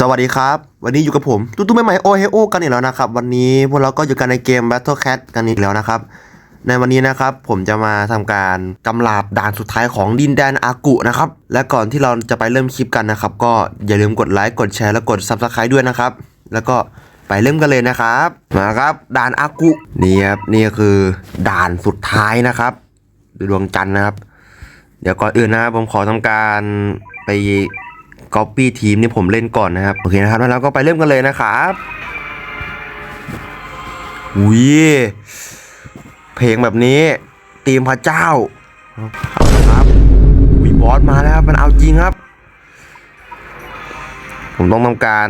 สวัสดีครับ วันนี้อยู่กับผมตุ้ตุ้ใหม่ๆโอเฮโอกันอีกแล้วนะครับ วันนี้พวกเราก็อยู่กันในเกม Battle Cat กันอีกแล้วนะครับ ในวันนี้นะครับผมจะมาทำการกำลาบด่านสุดท้ายของดินแดนอากุนะครับ และก่อนที่เราจะไปเริ่มคลิปกันนะครับ ก็อย่าลืมกดไลค์กดแชร์และกด Subscribe ด้วยนะครับ แล้วก็ไปเริ่มกันเลยนะครับมาครับด่านอากุนี่ครับนี่คือด่านสุดท้ายนะครับดวงจันทร์นะครับ เดี๋ยวก่อนอื่นนะครับผมขอทำการไป copy ทีมที่ผมเล่นก่อนนะครับ โอเคนะครับ แล้วก็ไปเริ่มกันเลยนะครับอุ้ยเพลงแบบนี้ตีมพระเจ้าเอาครับอุ้ยบอสมาแล้วครับมันเอาจริงครับ ผมต้องทำการ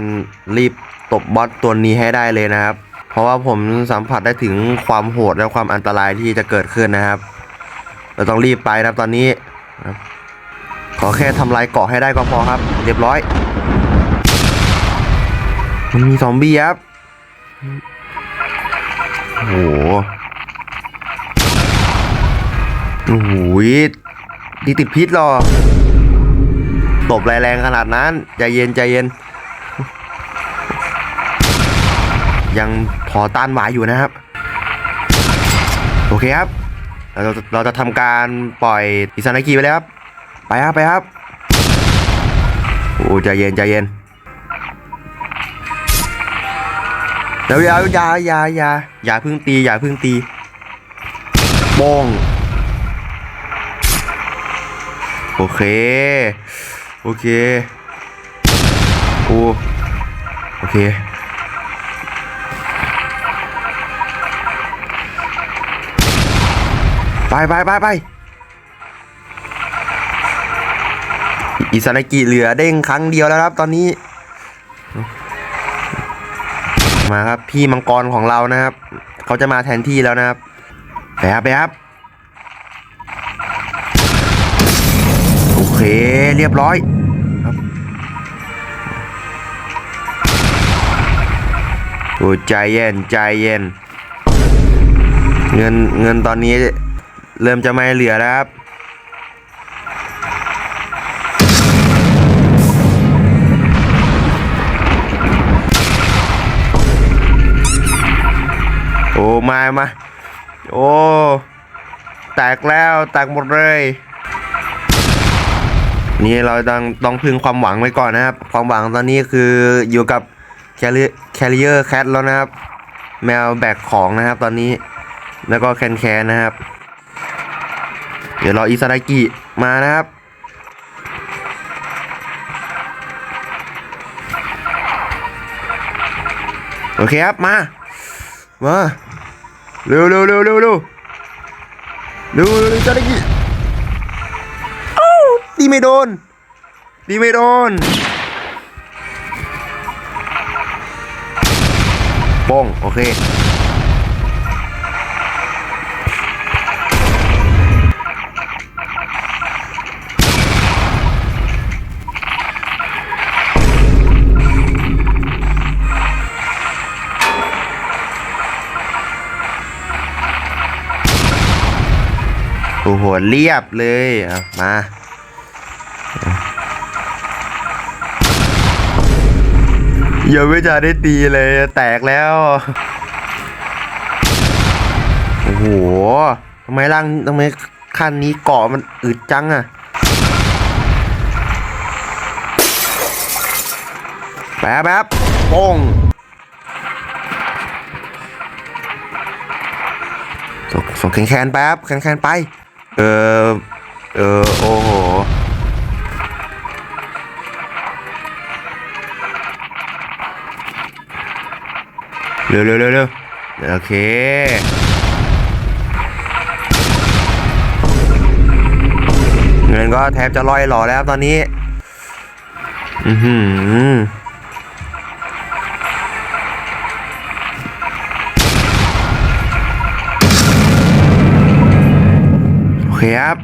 รีบตบบอสตัวนี้ให้ได้เลยนะครับ เพราะว่าผมสัมผัสได้ถึงความโหดและความอันตรายที่จะเกิดขึ้นนะครับ เราต้องรีบไปนะครับตอนนี้ครับ ขอแค่ทำลายเกาะให้ได้ก็พอครับ เรียบร้อย มันมีซอมบี้ครับโอ้โหโอ้โหดีติดพิษหรอตบแรงขนาดนั้น ใจเย็นใจเย็น ยังพอต้านไหวอยู่นะครับ โอเคครับ เราจะเราจะทำการปล่อยอิซานากิไปเลยครับ ไปครับไปครับโอ้ใจเย็นใจเย็นเดี๋ยวอย่าอย่าอย่าอย่าอย่าพึ่งตีอย่าพึ่งตีโป้งโอเค โอเคโอ้โอเคไปไปไปไป อิซานากิเหลือเด้งครั้งเดียวแล้วครับ ตอนนี้ มาครับพี่มังกรของเรานะครับ เขาจะมาแทนที่แล้วนะครับไปครับไปครับโอเคเรียบร้อยโอ้ใจเย็นใจเย็น เงินเงินตอนนี้เริ่มจะไม่เหลือแล้วครับ มามาโอ้แตกแล้วแตกหมดเลย นี่เราต้องต้องพึ่งความหวังไว้ก่อนนะครับ ความหวังตอนนี้คืออยู่กับแคลิแคลิเยอร์แคทแล้วนะครับ แมวแบกของนะครับ ตอนนี้แล้วก็แคนแคนนะครับ เดี๋ยวรออิซาดากิมานะครับโอเคครับมา มา เร็วเร็วเร็วเร็วเร็วเร็วเร็วอิซาดากิเอ้าตีไม่โดนตีไม่โดนโป้งโอเค เรียบเลยอะมาอย่าไม่จะได้ตีเลยแตกแล้ว โอ้โหทำไมร่างทำไมขั้นนี้เกาะมันอึดจังอะแป๊บแป๊บโป้งส่งส่งแคนแคนแป๊บแคนแคนไป เออ เออ โอ้โห เร็วเร็วเร็วเร็วโอเค เงินก็แทบจะลอยหล่อแล้วตอนนี้ อือหือ เคครับ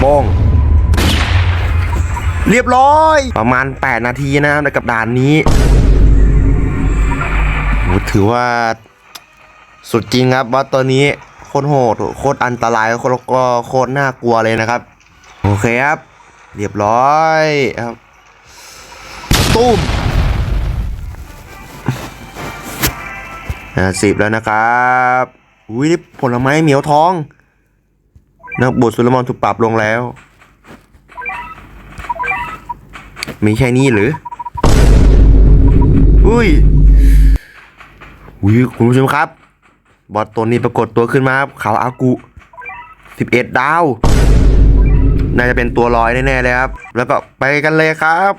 โป้งเรียบร้อย ประมาณ 8 นาทีนะครับกับด่านนี้ถือว่าสุดจริงครับว่าตัวนี้ คตรโหดโคตรอันตรายโคตรก็โคตรน่ากลัวเลยนะครับ โอเคครับ เรียบร้อยครับตุ้มห้าสิบแล้วนะครับอุ้ยนี่ผลไม้เหมียวทอง นักบวชสุลมอนถูกปรับลงแล้ว มีแค่นี้หรือ อุ้ยอุ้ยคุณผู้ชมครับ บอทตัวนี้ปรากฏตัวขึ้นมาครับขาวอากุ11 ดาว น่าจะเป็นตัวลอยแน่ๆเลยครับ แล้วก็ไปกันเลยครับ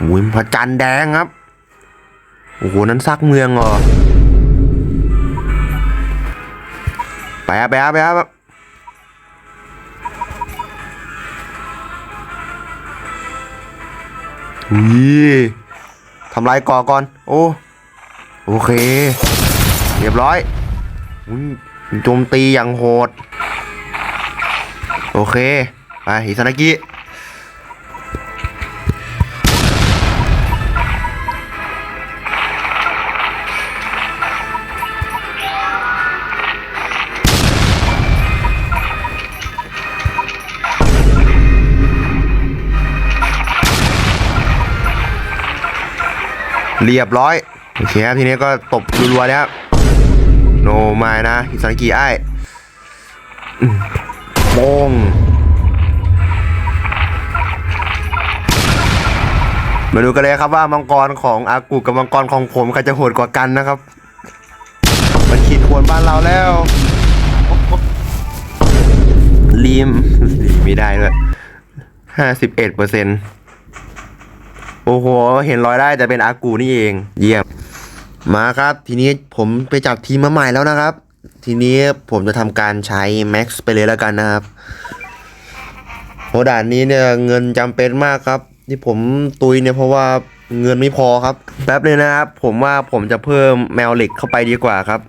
อุ้ยพระจันทร์แดงครับ โอ้โห นั้นซักเมืองเหรอ ไปครับไปครับไปครับอุ้ยทำลายก่อก่อน โอ้ โอเค เรียบร้อย โจมตีอย่างโหด โอเค ไปฮิซานากิเรียบร้อยโอเคครับทีนี้ก็ตบรัวๆเลยครับ โนมายนะฮิซานกิไอ้ายอืมงมาดูกันเลยครับว่ามังกรของอากูกับมังกรของผมใครจะโหดกว่ากันนะครับ มันขีดขวนบ้านเราแล้วลีมลีไม่ได้ด้วยห้าสิบเอ็ดเปอร์เซ็นต์โอ้โห เห็นรอยได้แต่เป็นอากูนี่เอง เยี่ยม มาครับ ทีนี้ผมไปจัดทีมมาใหม่แล้วนะครับ ทีนี้ผมจะทำการใช้ Max ไปเลยแล้วกันนะครับโหด่านนี้เนี่ยเงินจำเป็นมากครับ ที่ผมตุยเนี่ยเพราะว่าเงินไม่พอครับ แป๊บเลยนะครับ ผมว่าผมจะเพิ่มแมวเหล็กเข้าไปดีกว่าครับ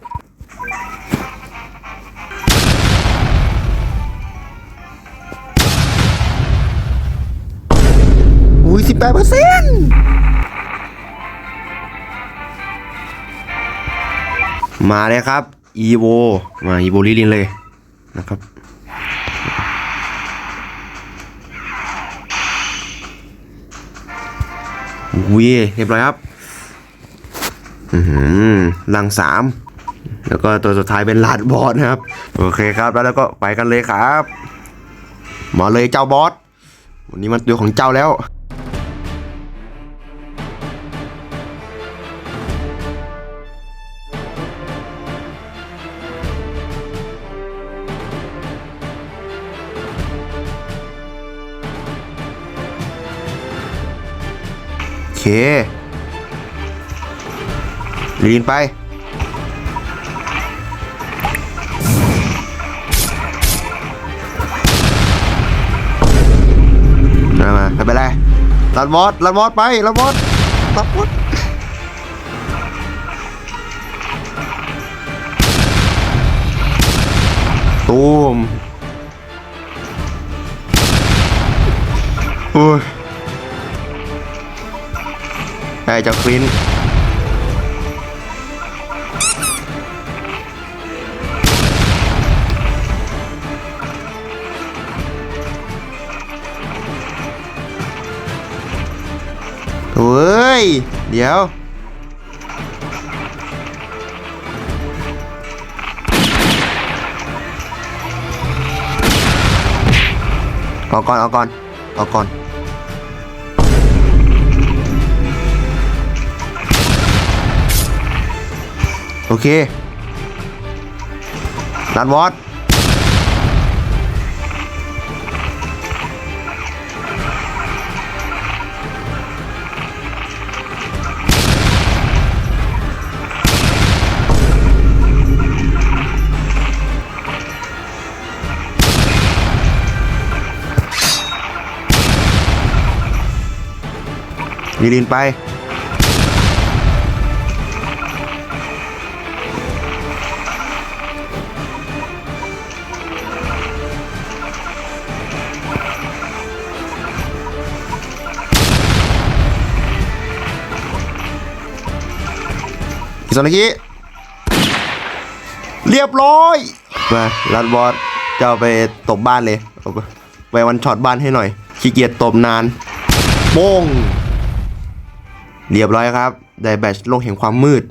อุ้ยสิบแปดเปอร์เซ็น มาเลยครับ EVO มา EVO ลิลินเลยนะครับอุ้ยเรียบร้อยครับอือหือลังสามแล้วก็ตัวสุดท้ายเป็นลาดบอสนะครับ โอเคครับแล้วแล้วก็ไปกันเลยครับ มาเลยเจ้าบอส วันนี้มันตัวของเจ้าแล้ว ลีนไป มามาไม่เป็นไรลัดมอสลัดมอสไปลัดมอสลัดมอสตูม ได้จากฟินเฮ้ย เดี๋ยวเอาก่อนเอาก่อนเอาก่อน โอเคดันวอตมีดินไป อิสนากิเรียบร้อย มาลัดบอสจะเอาไปตบบ้านเลยเอาไปไปวันช็อตบ้านให้หน่อย ขี้เกียจตบนานโป้งเรียบร้อยครับ ได้แบตโลกแห่งความมืด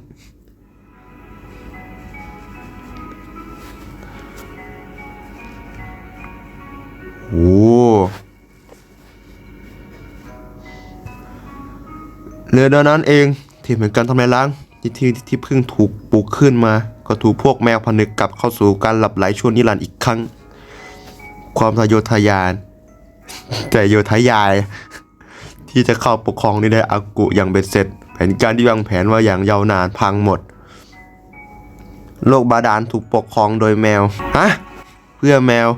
โอ้เรือดำนั้นเอง ที่เหมือนการทำลายล้าง ที่ที่ที่เพิ่งถูกปลูกขึ้นมา ก็ถูกพวกแมวผนึกกลับเข้าสู่การหลับไหลชั่วนิรันดร์อีกครั้ง ความทะยอทะยานแต่โยทะยาย ที่จะเข้าปกครองนี่ได้อากุอย่างเบ็ดเสร็จ แผนการที่วางแผนว่าอย่างยาวนานพังหมด โลกบาดาลถูกปกครองโดยแมวฮะเพื่อแมว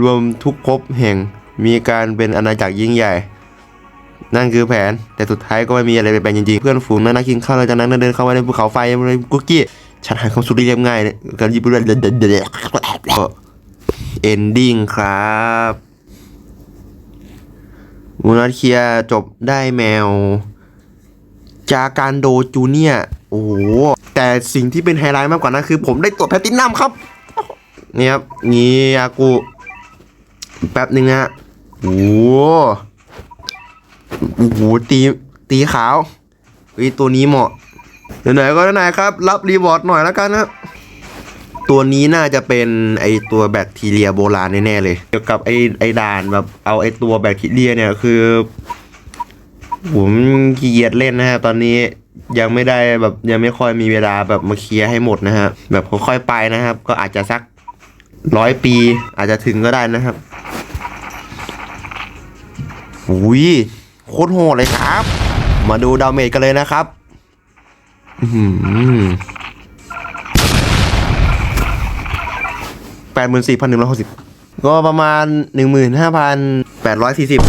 รวมทุกภพแห่งมีการเป็นอาณาจักรยิ่งใหญ่ นั่นคือแผน แต่สุดท้ายก็ไม่มีอะไรเปลี่ยนแปลงจริงๆ เพื่อนฝูงนั้นนักกินข้าวหลังจากนั้นเดินเข้ามาในภูเขาไฟในกุ๊กกี้ฉันหายความสุขได้เรียบง่ายเนี่ยการยิบเรื่องเอนดิ้งครับมูนัทเคียจบได้แมว จาการโดจูเนียโอ้โห แต่สิ่งที่เป็นไฮไลท์มากกว่านั้นคือผมได้ตัวแพตตินัมครับเนี่ยครับนี่อากู แป๊บหนึ่งนะฮะโอ้ โอ้โหตีตีขาวเฮ้ยตัวนี้เหมาะไหนๆก็ไหนครับ รับรีวอร์ดหน่อยแล้วกันนะตัวนี้น่าจะเป็นไอตัวแบคทีเรียโบราณแน่ๆเลย เกี่ยวกับไอไอด่านแบบเอาไอตัวแบคทีเรียเนี่ยคือ ผมขี้เกียจเล่นนะฮะตอนนี้ยังไม่ได้แบบยังไม่ค่อยมีเวลาแบบมาเคลียร์ให้หมดนะฮะแบบค่อยๆไปนะครับ ก็อาจจะสักร้อยปี อาจจะถึงก็ได้นะครับอุ้ย โคตรโหดเลยครับ มาดูดาเมจกันเลยนะครับอื้อหือแปดหมื่นสี่พันหนึ่งร้อยหกสิบก็ประมาณหนึ่งหมื่นห้าพันแปดร้อยสี่สิบ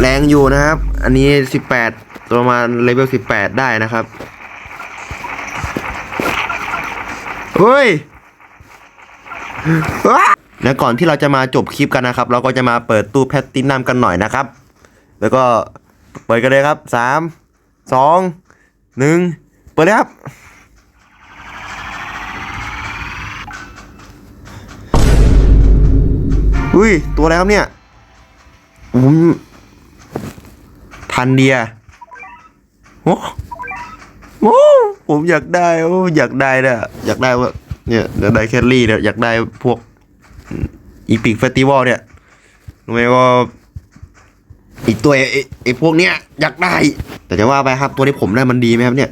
แรงอยู่นะครับ อันนี้สิบแปดประมาณเลเวลสิบแปดได้นะครับเฮ้ยและก่อนที่เราจะมาจบคลิปกันนะครับ เราก็จะมาเปิดตู้แพตตินัมกันหน่อยนะครับ แล้วก็เปิดกันเลยครับสามสองหนึ่งเปิดเลยครับอุ้ย ตัวอะไรครับเนี่ยอืมทันเดียโอ้โอ้ผมอยากได้โอ้อยากได้เนี่ยอยากได้ว่าเนี่ยอยากได้แคลรี่เนี่ยอยากได้พวกอีพิกเฟสติวัลเนี่ยรู้ไหมว่า อีกตัวไอ้ไอ้พวกเนี้ยอยากได้ แต่จะว่าไปครับตัวที่ผมได้มันดีไหมครับเนี่ย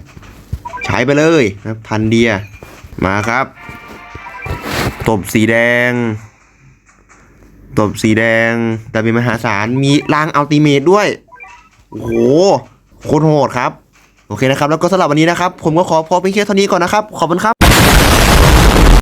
ใช้ไปเลยนะครับทันเดียมาครับ ตบสีแดง ตบสีแดง แต่มีมหาศาลมีรางอัลติเมทด้วย โอ้โหโคตรโหดครับ โอเคนะครับ แล้วก็สำหรับวันนี้นะครับ ผมก็ขอพอเพียงแค่เท่านี้ก่อนนะครับ ขอบคุณครับ